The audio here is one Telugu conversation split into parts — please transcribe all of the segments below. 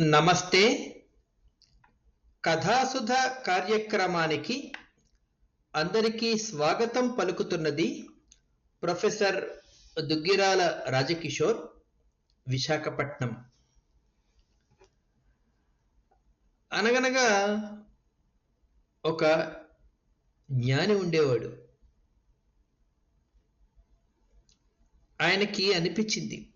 నమస్తే. కథాసుధ కార్యక్రమానికి అందరికీ స్వాగతం పలుకుతున్నది ప్రొఫెసర్ దుగ్గిరాల రాజకిషోర్ విశాఖపట్నం. అనగనగా ఒక జ్ఞాని ఉండేవాడు. ఆయనకి అనిపించింది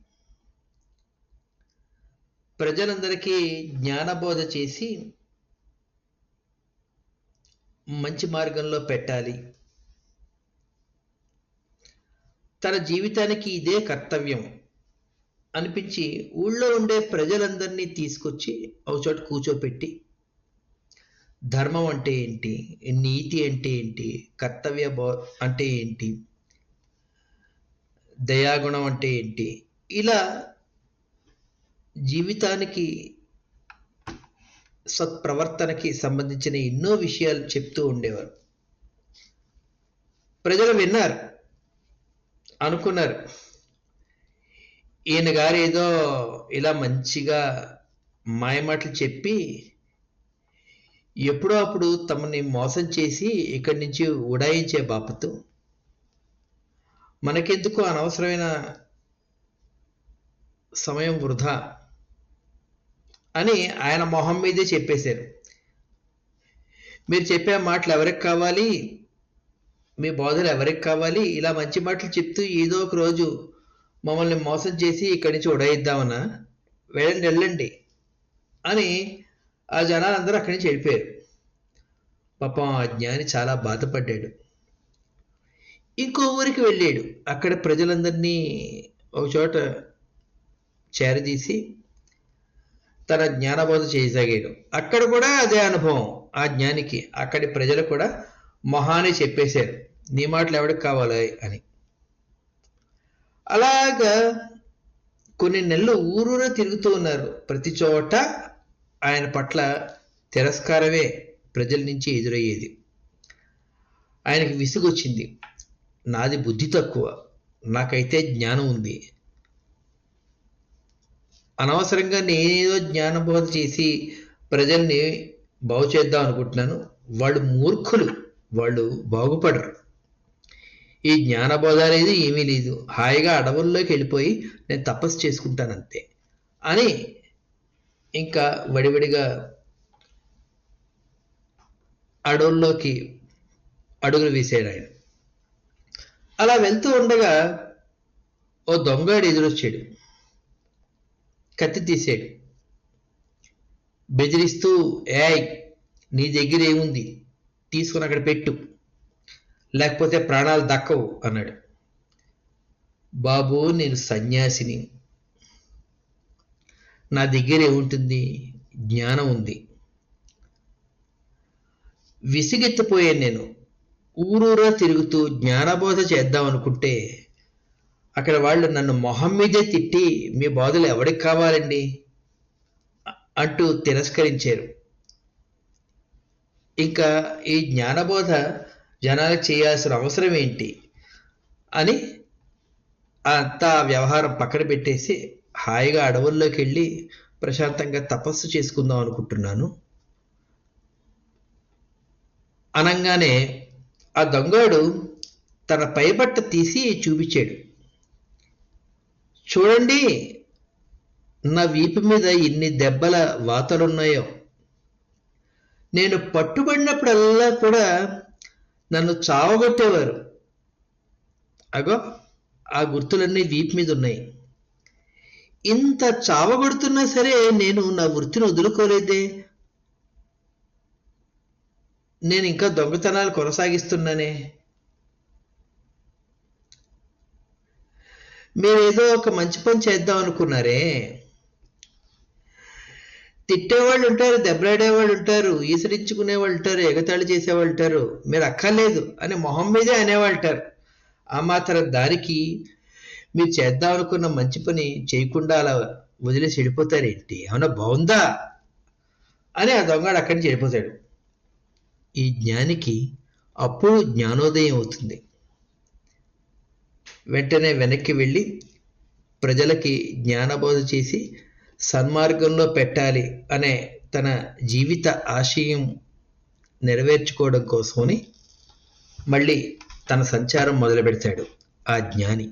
ప్రజలందరికీ జ్ఞానబోధ చేసి మంచి మార్గంలో పెట్టాలి. తన జీవితానికి ఇదే కర్తవ్యం అనిపించి ఊళ్ళో ఉండే ప్రజలందరినీ తీసుకొచ్చి ఒక చోట కూర్చోపెట్టి ధర్మం అంటే ఏంటి? నీతి అంటే ఏంటి? కర్తవ్య బో అంటే ఏంటి? దయాగుణం అంటే ఏంటి? ఇలా జీవితానికి సత్ప్రవర్తనకి సంబంధించిన ఎన్నో విషయాలు చెప్తూ ఉండేవారు. ప్రజలు విన్నారు అనుకున్నారు. ఈయన గారు ఏదో ఇలా మంచిగా మాయమాటలు చెప్పి ఎప్పుడో అప్పుడు తమని మోసం చేసి ఇక్కడి నుంచి ఉడాయించే బాపతు మనకెందుకు అనవసరమైన సమయం వృధా? అని ఆయన మొహం మీదే చెప్పేశారు. మీరు చెప్పే మాటలు ఎవరికి కావాలి? మీ బోధలు ఎవరికి కావాలి? ఇలా మంచి మాటలు చెప్తూ ఏదో ఒక రోజు మమ్మల్ని మోసం చేసి ఇక్కడి నుంచి ఉడయిద్దామన్నా వెళ్ళండి వెళ్ళండి అని ఆ జనాలందరూ అక్కడి నుంచి వెళ్ళిపోయారు. పాపం ఆ జ్ఞాని చాలా బాధపడ్డాడు. ఇంకో ఊరికి వెళ్ళాడు. అక్కడ ప్రజలందరినీ ఒక చోట చేరదీసి తన జ్ఞానబోధ చేయసాగాడు అక్కడ కూడా అదే అనుభవం ఆ జ్ఞానికి. అక్కడి ప్రజలు కూడా మొహాన్ని చెప్పేశారు. నీ మాటలు ఎవరికి కావాలి అని. అలాగా కొన్ని నెలలు ఊరూరా తిరుగుతూ ఉన్నారు. ప్రతి చోట ఆయన పట్ల తిరస్కారమే ప్రజల నుంచి ఎదురయ్యేది. ఆయనకి విసుగొచ్చింది. నాది బుద్ధి తక్కువ. నాకైతే జ్ఞానం ఉంది. అనవసరంగా నేనేదో జ్ఞానబోధ చేసి ప్రజల్ని బాగు చేద్దాం అనుకుంటున్నాను. వాళ్ళు మూర్ఖులు. వాళ్ళు బాగుపడరు. ఈ జ్ఞానబోధ అనేది ఏమీ లేదు. హాయిగా అడవుల్లోకి వెళ్ళిపోయి నేను తపస్సు చేసుకుంటాను అంతే. అని ఇంకా వడివడిగా అడవుల్లోకి అడుగులు వేసాడు ఆయన. అలా వెళ్తూ ఉండగా ఓ దొంగడు ఎదురొచ్చాడు. కత్తి తీసాడు బెదిరిస్తూ ఏయ్ నీ దగ్గర ఏముంది? తీసుకుని అక్కడ పెట్టు. లేకపోతే ప్రాణాలు దక్కవు అన్నాడు. బాబు నేను సన్యాసిని. నా దగ్గర ఏముంటుంది? జ్ఞానం ఉంది. విసిగెత్తిపోయాను నేను. ఊరూరా తిరుగుతూ జ్ఞానబోధ చేద్దాం అనుకుంటే అక్కడ వాళ్ళు నన్ను మొహం మీదే తిట్టి మీ బాధలు ఎవరికి కావాలండి? అంటూ తిరస్కరించారు. ఇంకా ఈ జ్ఞానబోధ జనాలకు చేయాల్సిన అవసరం ఏంటి అని అంతా వ్యవహారం పక్కన పెట్టేసి హాయిగా అడవుల్లోకి వెళ్ళి ప్రశాంతంగా తపస్సు చేసుకుందాం అనుకుంటున్నాను. అనంగానే ఆ దొంగడు తన పైబట్ట తీసి చూపించాడు. చూడండి. నా వీపు మీద ఎన్ని దెబ్బల వాతలున్నాయో. నేను పట్టుబడినప్పుడల్లా కూడా నన్ను చావగొట్టేవారు. అగో ఆ గుర్తులన్నీ వీపు మీద ఉన్నాయి. ఇంత చావగొడుతున్నా సరే నేను నా వృత్తిని వదులుకోలేదే. నేను ఇంకా దొంగతనాలు కొనసాగిస్తున్నానే. మేమేదో ఒక మంచి పని చేద్దాం అనుకున్నారే. తిట్టేవాళ్ళు ఉంటారు దెబ్బలాడేవాళ్ళు ఉంటారు ఈసరించుకునే వాళ్ళు ఉంటారు ఎగతాళి చేసేవాళ్ళు ఉంటారు మీరు అక్కర్లేదు అని మొహం మీదే అనేవాళ్ళు ఉంటారు ఆ మాత్రం దానికి మీరు చేద్దాం అనుకున్న మంచి పని చేయకుండా అలా వదిలేసి వెళ్ళిపోతారేంటి ఏమన్నా బాగుందా? అని ఆ దొంగడు అక్కడి నుంచి వెళ్ళిపోతాడు. ఈ జ్ఞానికి అప్పుడు జ్ఞానోదయం అవుతుంది. వెంటనే వెనక్కి వెళ్ళి ప్రజలకి జ్ఞానబోధ చేసి సన్మార్గంలో పెట్టాలి అనే తన జీవిత ఆశయం నెరవేర్చుకోవడం కోసమని మళ్ళీ తన సంచారం మొదలు పెడతాడు ఆ జ్ఞాని.